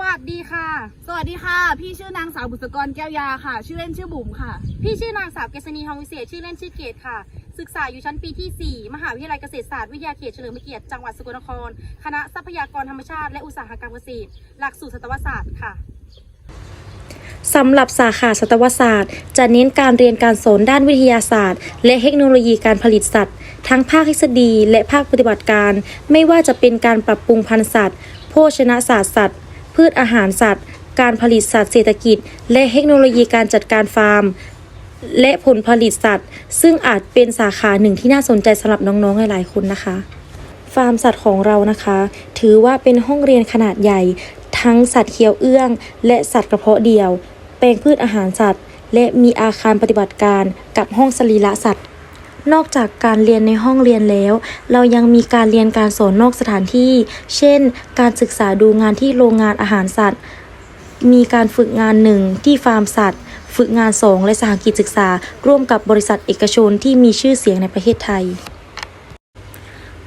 วัสดีค่ะ สวัสดีค่ะ พี่ชื่อนางสาวบุษกรแก้วยาค่ะ ชื่อเล่นชื่อบุ๋มค่ะ พี่ชื่อนางสาวเกษณีทองวิเศษชื่อเล่นชื่อเกดค่ะ ศึกษาอยู่ชั้นปีที่ 4 มหาวิทยาลัยเกษตรศาสตร์วิทยาเขตเฉลิมพระเกียรติจังหวัดสกลนคร คณะทรัพยากรธรรมชาติและอุตสาหกรรมเกษตร หลักสูตรสัตวศาสตร์ค่ะสำหรับสาขาสัตวศาสตร์ จะเน้นการเรียนการสอนด้านวิทยาศาสตร์ และเทคโนโลยีการผลิตสัตว์ ทั้งภาคทฤษฎีและภาคปฏิบัติการ ไม่ว่าจะเป็นการปรับปรุงพันธุ์สัตว์ โภชนาศาสตร์สัตว์ พืชอาหารสัตว์ การผลิตสัตว์เศรษฐกิจ และเทคโนโลยีการจัดการฟาร์ม และผลผลิตสัตว์ ซึ่งอาจเป็นสาขาหนึ่งที่น่าสนใจสำหรับน้องๆหลายๆคนนะคะ ฟาร์มสัตว์ของเรานะคะ ถือว่าเป็นห้องเรียนขนาดใหญ่ ทั้งสัตว์เคี้ยวเอื้อง และสัตว์กระเพาะเดียว แปลงพืชอาหารสัตว์ และมีอาคารปฏิบัติการกับห้องสรีระสัตว์ นอกจากการเรียนในห้องเรียนแล้ว เรายังมีการเรียนการสอนนอกสถานที่ เช่น การศึกษาดูงานที่โรงงานอาหารสัตว์ มีการฝึกงานหนึ่งที่ฟาร์มสัตว์ ฝึกงานสองและสหกิจศึกษา ร่วมกับบริษัทเอกชนที่มีชื่อเสียงในประเทศไทย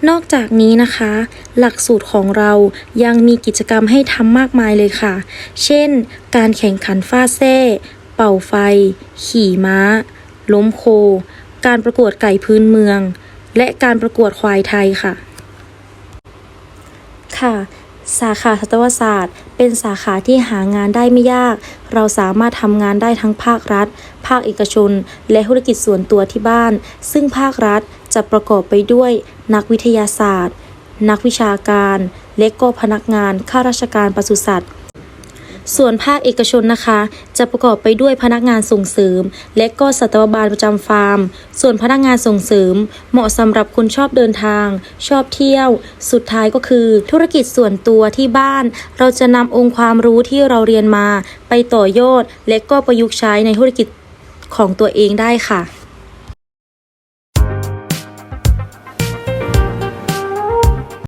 นอกจากนี้นะคะ หลักสูตรของเรายังมีกิจกรรมให้ทำมากมายเลยค่ะ เช่น การแข่งขันฟาแซ่ เป่าไฟ ขี่ม้า ล้มโค การประกวดไก่พื้นเมือง และการประกวดควายไทยค่ะ ค่ะ สาขาสัตวศาสตร์ เป็นสาขาที่หางานได้ไม่ยาก เราสามารถทำงานได้ทั้งภาครัฐ ภาคเอกชน และธุรกิจส่วนตัวที่บ้าน ซึ่งภาครัฐจะประกอบไปด้วยนักวิทยาศาสตร์ นักวิชาการ และก็พนักงานข้าราชการปศุสัตว์ ส่วนภาคเอกชนนะคะ จะประกอบไปด้วยพนักงานส่งเสริม และก็สัตวบาลประจำฟาร์ม ส่วนพนักงานส่งเสริม เหมาะสำหรับคนชอบเดินทาง ชอบเที่ยว สุดท้ายก็คือ ธุรกิจส่วนตัวที่บ้าน เราจะนำองค์ความรู้ที่เราเรียนมา ไปต่อยอด และก็ประยุกต์ใช้ในธุรกิจของตัวเองได้ค่ะ